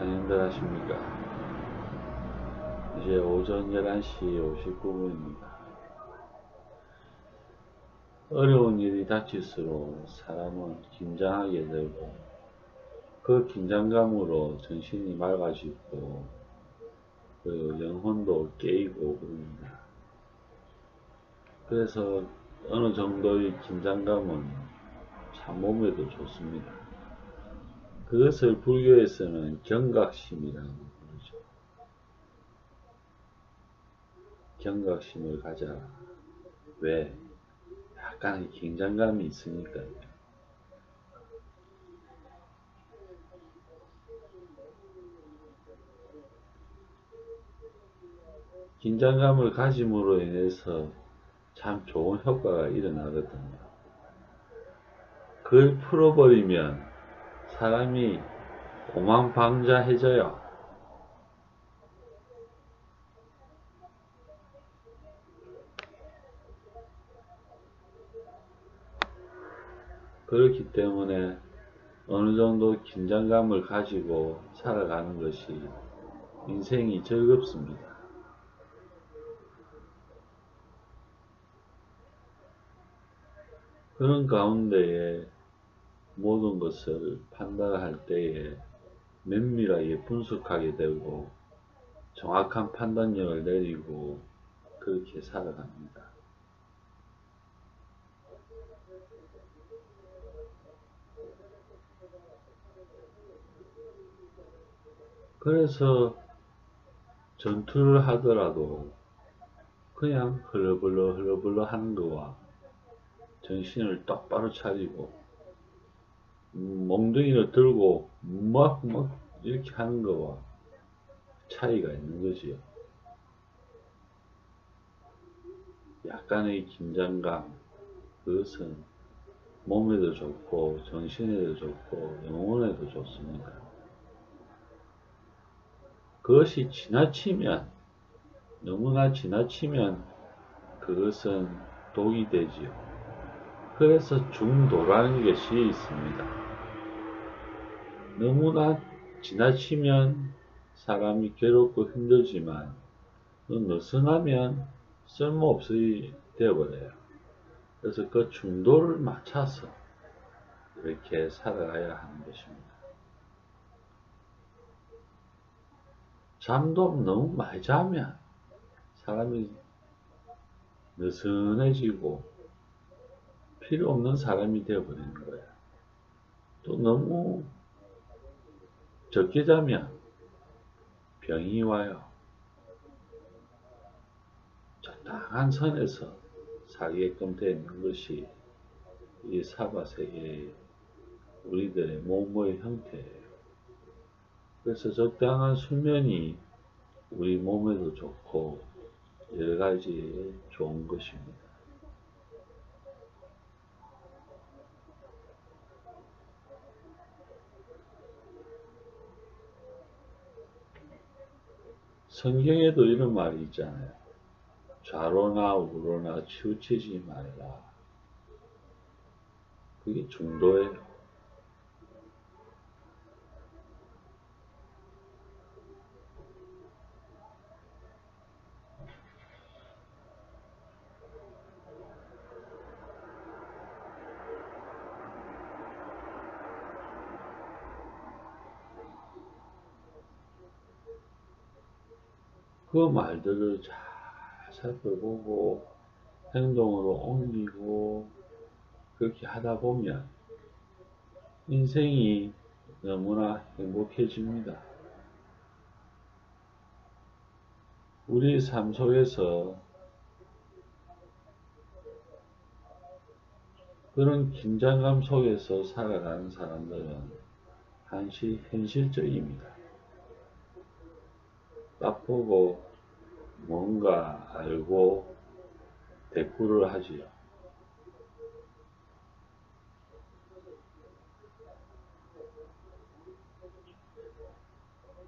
안녕들 하십니까. 이제 오전 11시 59분입니다. 어려운 일이 닥칠수록 사람은 긴장하게 되고 그 긴장감으로 정신이 맑아지고 그 영혼도 깨이고 그럽니다. 그래서 어느 정도의 긴장감은 참 몸에도 좋습니다 그것을 불교에서는 경각심이라고 부르죠. 경각심을 가져라. 왜? 약간의 긴장감이 있으니까요. 긴장감을 가짐으로 인해서 참 좋은 효과가 일어나거든요. 그걸 풀어버리면 사람이 오만방자해져요. 그렇기 때문에 어느 정도 긴장감을 가지고 살아가는 것이 인생이 즐겁습니다. 그런 가운데에 모든 것을 판단할 때에 면밀하게 분석하게 되고 정확한 판단력을 내리고 그렇게 살아갑니다. 그래서 전투를 하더라도 그냥 흘러불러 흘러불러 하는 거와 정신을 똑바로 차리고 몽둥이를 들고 막, 막 이렇게 하는 거와 차이가 있는 거지요. 약간의 긴장감, 그것은 몸에도 좋고, 정신에도 좋고, 영혼에도 좋습니다. 그것이 지나치면, 너무나 지나치면 그것은 독이 되지요. 그래서 중도라는 것이 있습니다. 너무나 지나치면 사람이 괴롭고 힘들지만 느슨하면 쓸모없이 되어버려요. 그래서 그 중도를 맞춰서 이렇게 살아가야 하는 것입니다. 잠도 너무 많이 자면 사람이 느슨해지고 필요 없는 사람이 되어버리는 거예요. 또 너무 적게 자면 병이 와요. 적당한 선에서 살게끔 되는 것이 이 사바세계의 우리들의 몸의 형태예요. 그래서 적당한 수면이 우리 몸에도 좋고 여러 가지 좋은 것입니다. 성경에도 이런 말이 있잖아요. 좌로나 우로나 치우치지 말라. 그게 중도예요. 그 말들을 잘 살펴보고 행동으로 옮기고 그렇게 하다 보면 인생이 너무나 행복해집니다. 우리 삶 속에서 그런 긴장감 속에서 살아가는 사람들은 한시 현실적입니다. 딱 보고 뭔가 알고 대꾸를 하지요.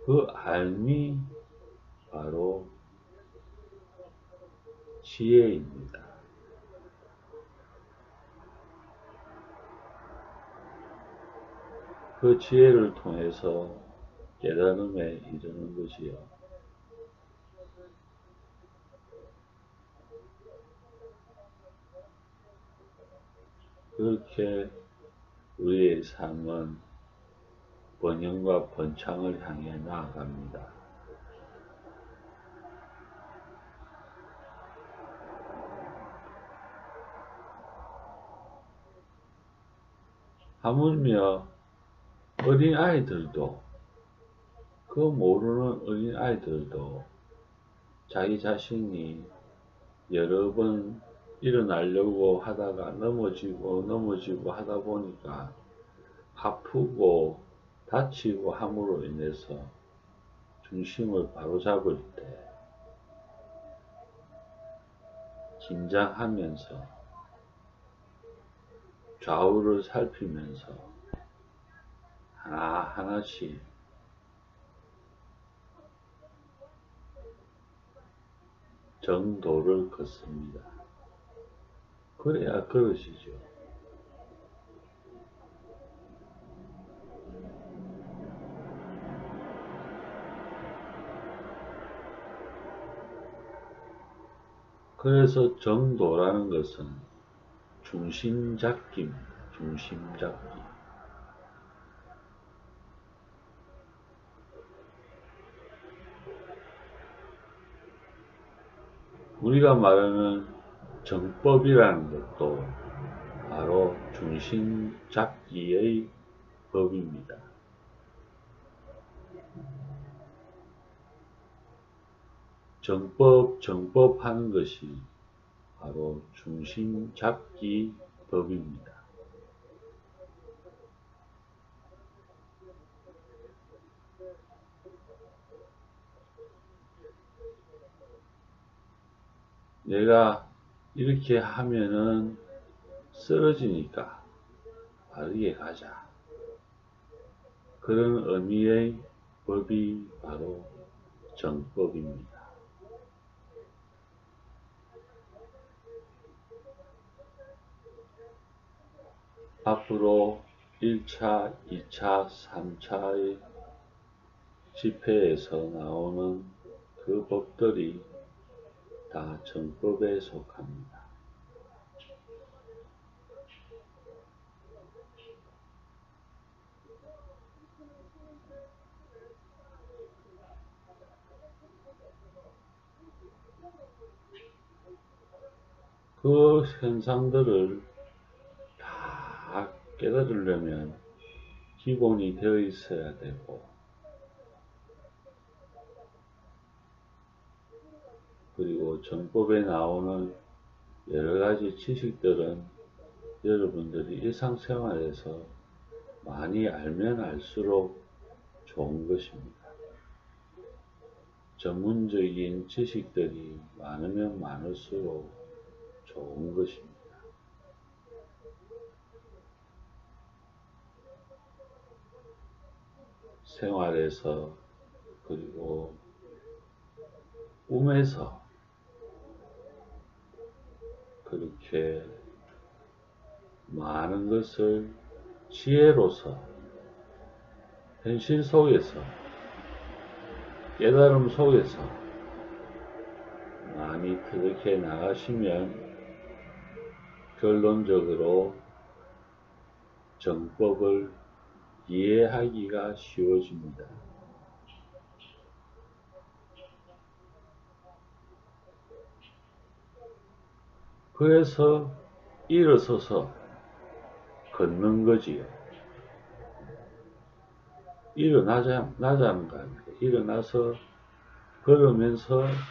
그 알미 바로 지혜입니다. 그 지혜를 통해서 깨달음에 이르는 것이요. 그렇게 우리의 삶은 번영과 번창을 향해 나아갑니다. 하물며 어린 아이들도 그 모르는 어린 아이들도 자기 자신이 여러 번 일어나려고 하다가 넘어지고 넘어지고 하다 보니까 아프고 다치고 함으로 인해서 중심을 바로잡을 때 긴장하면서 좌우를 살피면서 하나하나씩 정도를 걷습니다. 그래야 그러시죠. 그래서 정도라는 것은 중심 잡기, 중심 잡기. 우리가 말하는 정법이라는 것도 바로 중심 잡기의 법입니다. 정법, 정법 하는 것이 바로 중심 잡기 법입니다. 내가 이렇게 하면은 쓰러지니까 바르게 가자. 그런 의미의 법이 바로 정법입니다. 앞으로 1차, 2차, 3차의 집회에서 나오는 그 법들이 다 정법에 속합니다. 그 현상들을 깨달으려면 기본이 되어 있어야 되고 그리고 정법에 나오는 여러 가지 지식들은 여러분들이 일상생활에서 많이 알면 알수록 좋은 것입니다. 전문적인 지식들이 많으면 많을수록 좋은 것입니다. 생활에서 그리고 꿈에서 그렇게 많은 것을 지혜로서 현실 속에서 깨달음 속에서 많이 그렇게 나가시면 결론적으로 정법을 이해하기가 쉬워집니다. 그래서 일어서서 걷는 거지요. 일어나자, 나자는 거 아닙니까? 일어나서 걸으면서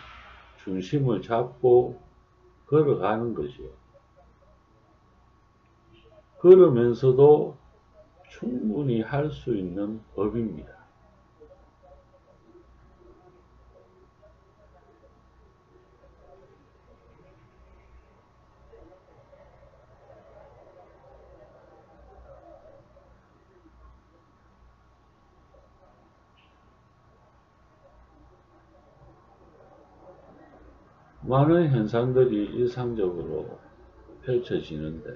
중심을 잡고 걸어가는 거지요. 걸으면서도 충분히 할 수 있는 법입니다. 많은 현상들이 일상적으로 펼쳐지는데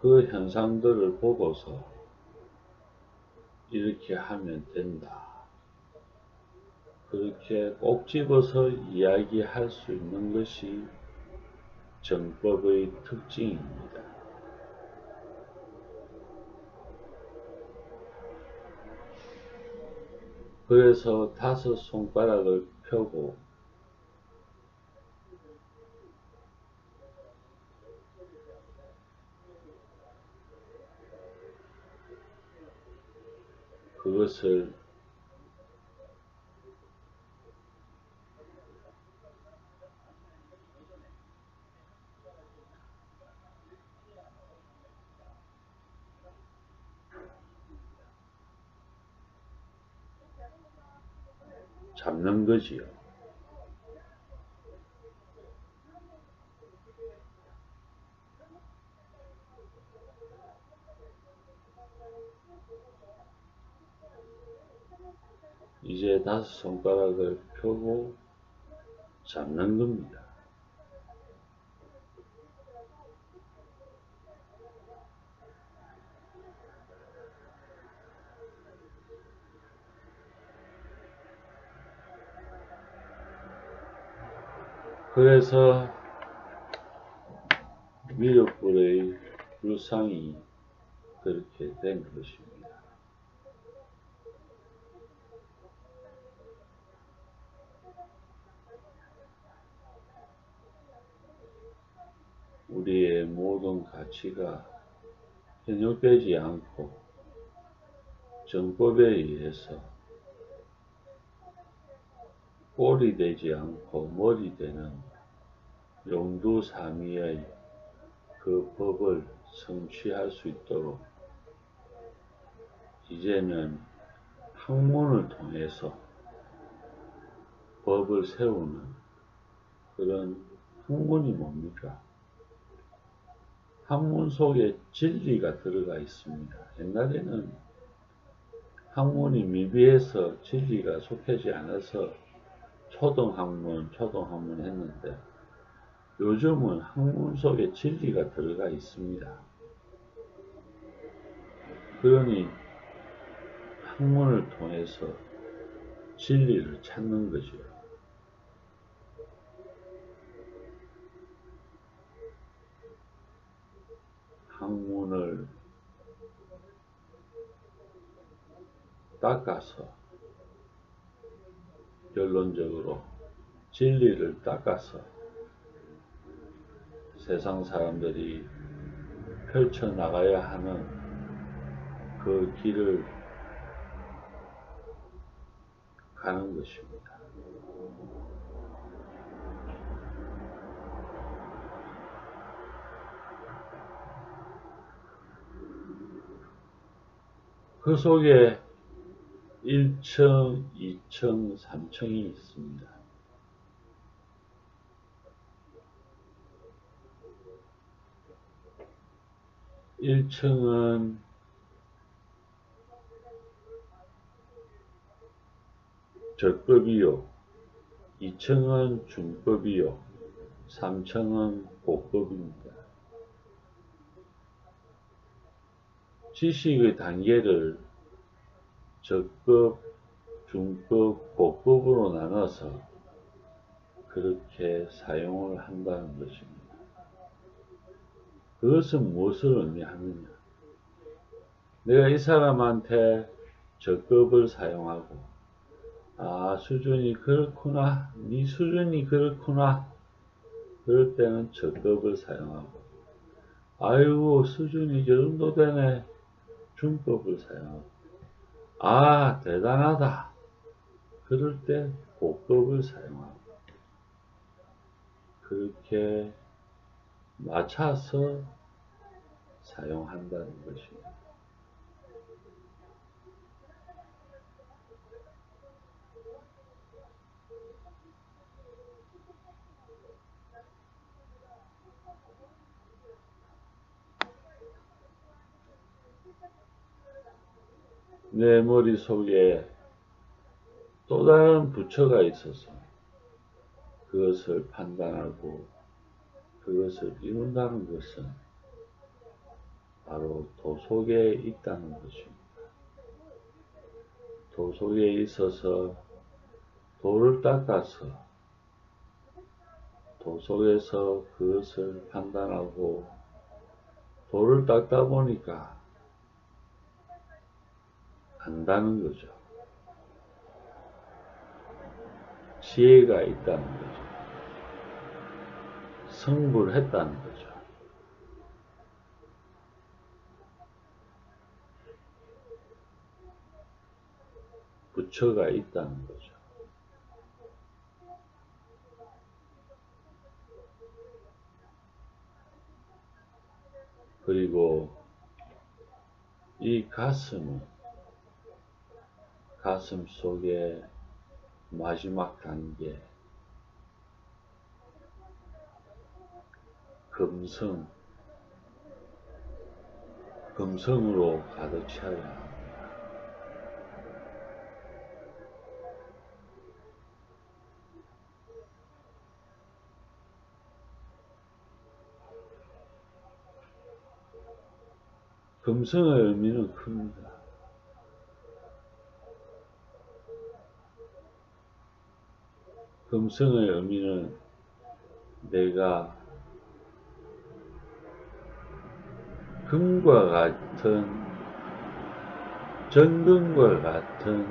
그 현상들을 보고서 이렇게 하면 된다. 그렇게 꼭 집어서 이야기할 수 있는 것이 정법의 특징입니다. 그래서 다섯 손가락을 펴고 그것을 잡는 거지요. 이제 다섯 손가락을 펴고 잡는 겁니다. 그래서 미륵불의 불상이 그렇게 된 것입니다. 우리의 모든 가치가 현혹되지 않고 정법에 의해서 꼴이 되지 않고 머리 되는 용두삼위의 그 법을 성취할 수 있도록 이제는 학문을 통해서 법을 세우는 그런 학문이 뭡니까? 학문 속에 진리가 들어가 있습니다. 옛날에는 학문이 미비해서 진리가 속하지 않아서 초등학문, 초등학문 했는데 요즘은 학문 속에 진리가 들어가 있습니다. 그러니 학문을 통해서 진리를 찾는 거죠. 학문을 닦아서 결론적으로 진리를 닦아서 세상 사람들이 펼쳐나가야 하는 그 길을 가는 것입니다. 그 속에 1층, 2층, 3층이 있습니다. 1층은 저급이요. 2층은 중급이요. 3층은 고급입니다. 지식의 단계를 저급, 중급, 고급으로 나눠서 그렇게 사용을 한다는 것입니다. 그것은 무엇을 의미하느냐? 내가 이 사람한테 저급을 사용하고 아 수준이 그렇구나 네 수준이 그렇구나 그럴 때는 저급을 사용하고 아이고 수준이 저 정도 되네 중급을 사용하고 아 대단하다 그럴 때 고급을 사용하고 그렇게 맞춰서 사용한다는 것입니다. 내 머릿속에 또 다른 부처가 있어서 그것을 판단하고 그것을 이룬다는 것은 바로 도속에 있다는 것입니다. 도속에 있어서 돌을 닦아서 도 속에서 그것을 판단하고 돌을 닦다 보니까 안다는 거죠. 지혜가 있다는 거죠. 성불했다는 거죠. 부처가 있다는 거죠. 그리고 이 가슴은 가슴 속에 마지막 단계 금성 금성으로 가득 차야 합니다. 금성의 의미는 큽니다. 금성의 의미는 내가 금과 같은 전금과 같은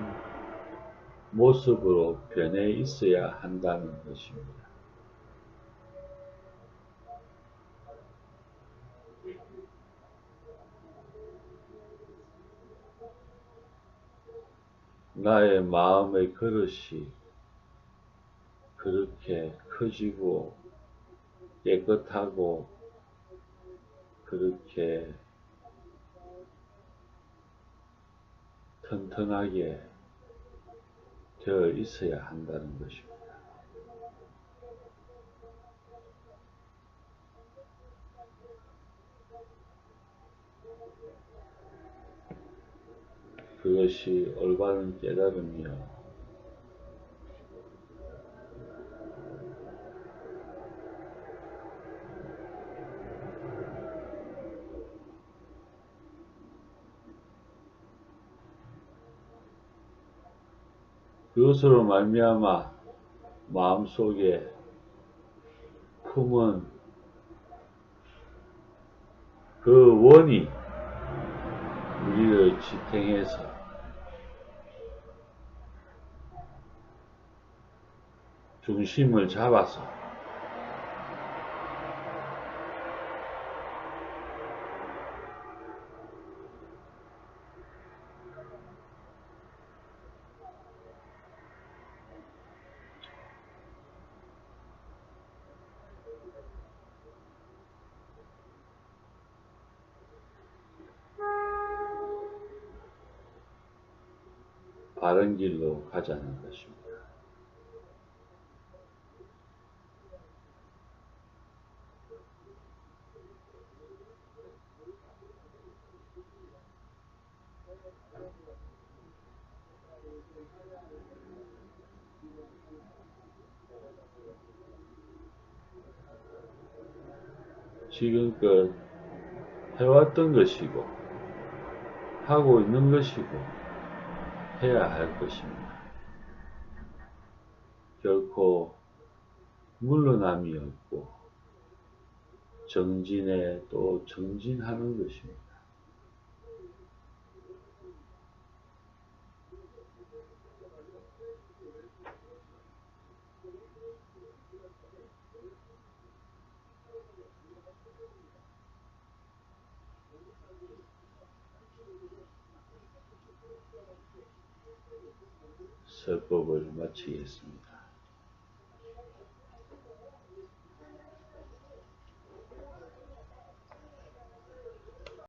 모습으로 변해 있어야 한다는 것입니다. 나의 마음의 그릇이 그렇게 커지고 깨끗하고 그렇게 튼튼하게 되어 있어야 한다는 것입니다. 그것이 올바른 깨달음이요. 그것으로 말미암아 마음속에 품은 그 원이 우리를 지탱해서 중심을 잡아서 바른 길로 가자는 것입니다. 지금껏 해왔던 것이고 하고 있는 것이고 해야 할 것입니다. 결코 물러남이 없고 정진에 또 정진하는 것입니다. 설법을 마치겠습니다.